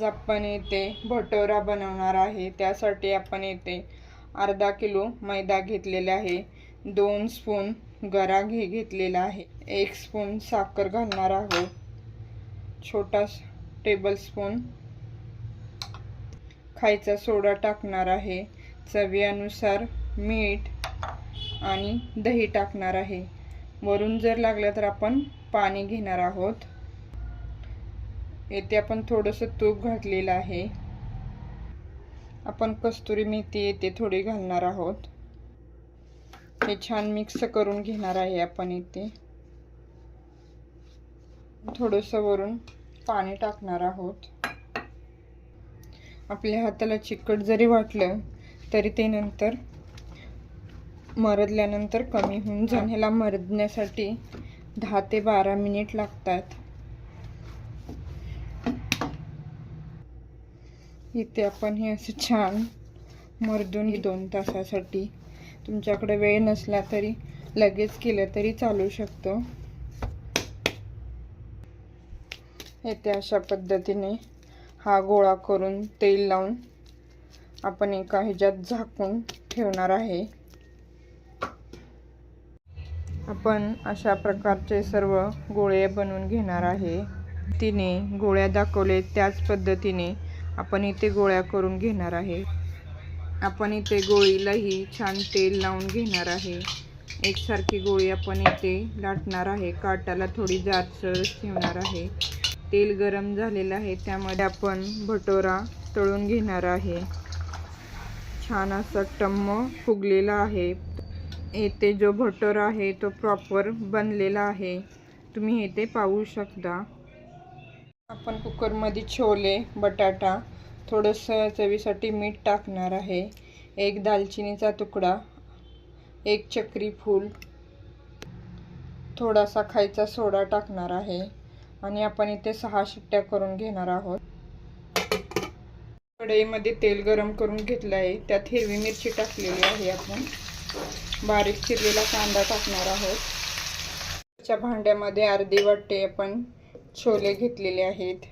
आज आपण येथे भटोरा बनवणार आहे. त्यासाठी आपण येते अर्धा किलो मैदा घेतलेला आहे. दोन स्पून गरा घे घेतलेला आहे. एक स्पून साखर घालणार आहोत. छोटा टेबल स्पून खायचा सोडा टाकणार आहे. चवीनुसार मीठ आणि दही टाकणार आहे. वरून जर लागलं तर आपण पाणी घेणार आहोत. येथे आपण थोडंसं तूप घातलेलं आहे. आपण कस्तुरी मेथी येथे थोडी घालणार आहोत. हे छान मिक्स करून घेणार आहे आपण इथे. थोडंसं वरून पाणी टाकणार आहोत. आपल्या हाताला चिकट जरी वाटलं तरी ते नंतर मरदल्यानंतर कमी होऊन जाण्याला मरदण्यासाठी दहा ते बारा मिनिट लागतात. इथे आपण हे असं छान मर्दून दोन तासासाठी तुमच्याकडे वेळ नसला तरी लगेच केलं तरी चालू शकतो. येथे अशा पद्धतीने हा गोळा करून तेल लावून आपण एका ह्याच्यात झाकून ठेवणार आहे. आपण अशा प्रकारचे सर्व गोळे बनवून घेणार आहे. तिने गोळ्या दाखवले त्याच पद्धतीने आपण इथे गोळ्या करून घेणार आहे. आपण इथे गोळीलाही छान तेल लावून घेणार आहे. एकसारखी गोळी आपण इथे लाटणार आहे. काटाला थोडी जाडसर ठेवणार आहे. तेल गरम झालेलं आहे. त्यामध्ये आपण भटोरा तळून घेणार आहे. छान असा टम्म फुगलेला आहे. येथे जो भटोरा आहे तो प्रॉपर बनलेला आहे. तुम्ही येथे पाहू शकता. आपण कुकरमध्ये छोले बटाटा थोडंसं चवीसाठी मीठ टाकणार आहे. एक दालचिनीचा तुकडा एक चक्री फूल थोडासा खायचा सोडा टाकणार आहे आणि आपण इथे सहा शिट्ट्या करून घेणार आहोत. कढईमध्ये तेल गरम करून घेतलं आहे. त्यात हिरवी मिरची टाकलेली आहे आपण. बारीक चिरलेला कांदा टाकणार आहोत. त्याच्या भांड्यामध्ये अर्धी वाटते आपण छोले घेतलेले आहेत.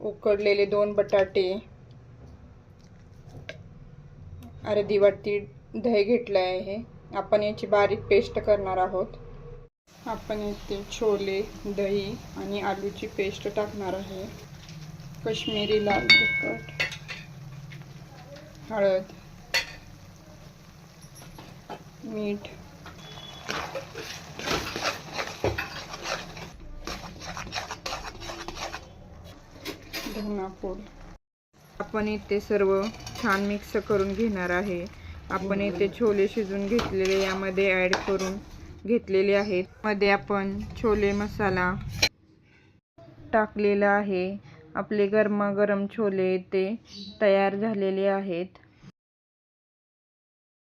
उकडलेले दोन बटाटे. अर्धी वाटी दही घेतलं आहे आपण याची बारीक पेस्ट करणार आहोत. आपण इथे छोले दही आणि आलूची पेस्ट टाकणार आहे. कश्मीरी लाल तिखट हळद मीठ धनापूड. आपण इथे सर्व छान मिक्स करून घेणार आहे. आपण इथे छोले शिजून घेतलेले यामध्ये ॲड करून घेतलेले आहेत. मध्ये आपण छोले मसाला टाकलेला आहे. आपले गरमागरम छोले इथे तयार झालेले आहेत.